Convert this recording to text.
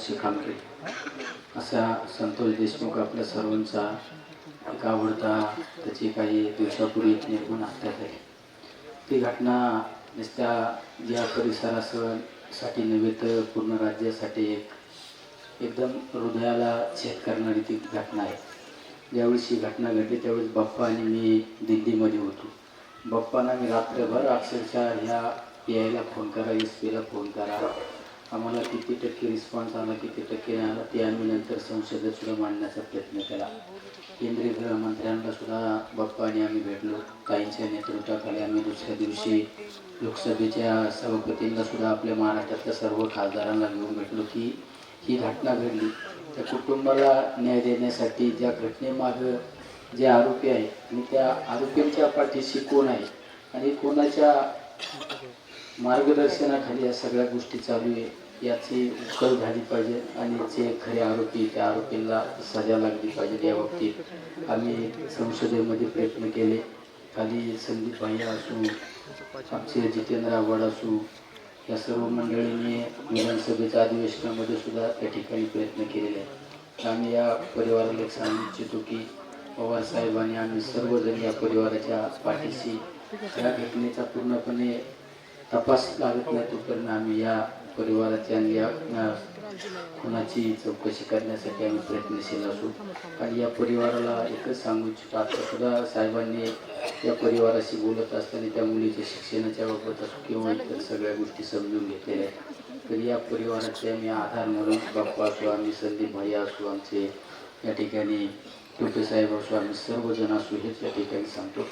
वर्षे काम असा संतोष देशमुख आपल्या सर्वांचा एक आवडता त्याची काही दिवसापूर्वी निर्माण हत्या झाली. ती घटना नुसत्या या परिसरासाठी नव्हे तर पूर्ण राज्यासाठी एक एकदम हृदयाला छेद करणारी ती घटना आहे. ज्यावेळेस ही घटना घडली त्यावेळेस बाप्पा आणि मी दिल्लीमध्ये होतो. बाप्पांना मी रात्रभर अक्षरशः ह्या पी आयला फोन करा एस पीला फोन करा आम्हाला किती टक्के रिस्पॉन्स आला किती टक्के नाही आला ते आम्ही नंतर संसदेत सुद्धा मांडण्याचा प्रयत्न केला. केंद्रीय गृहमंत्र्यांना सुद्धा बाप्पा आणि आम्ही भेटलो. ताईंच्या नेतृत्वाखाली आम्ही दुसऱ्या दिवशी लोकसभेच्या सभापतींना सुद्धा आपल्या महाराष्ट्रातल्या सर्व खासदारांना घेऊन भेटलो की ही घटना घडली. त्या कुटुंबाला न्याय देण्यासाठी ज्या घटनेमागं जे आरोपी आहे आणि त्या आरोपींच्या पाठीशी कोण आहे आणि कोणाच्या मार्गदर्शनाखाली या सगळ्या गोष्टी चालू आहे. याची उकल झाली पाहिजे आणि जे खरे आरोपी त्या आरोपींना सजा लागली पाहिजे या बाबतीत. आम्ही संसदेमध्ये प्रयत्न केले. खाली संदीप भाई असू आमचे जितेंद्र आव्हाड असू या सर्व मंडळींनी विधानसभेच्या अधिवेशनामध्ये सुद्धा त्या ठिकाणी प्रयत्न केलेले आहेत. आम्ही या परिवाराला एक सांगू इच्छितो की पवार आणि आम्ही सर्वजण या परिवाराच्या पाठीशी. या घटनेचा पूर्णपणे तपास लागत नाही तोपर्यंत आम्ही या परिवाराची आणि या कुणाची चौकशी करण्यासाठी आम्ही प्रयत्नशील असू. आणि या परिवाराला एकच सांगू इच्छितो आता सुद्धा साहेबांनी या परिवाराशी बोलत असताना त्या मुलीच्या शिक्षणाच्या बाबत असो किंवा इतर सगळ्या गोष्टी समजून घेतलेल्या आहेत. तर या परिवाराचे आम्ही आधार म्हणून बाप्पा असो आम्ही संदीप भैया असो आमचे या ठिकाणी टोपे साहेब असो आम्ही सर्वजण असू हेच या ठिकाणी सांगतो.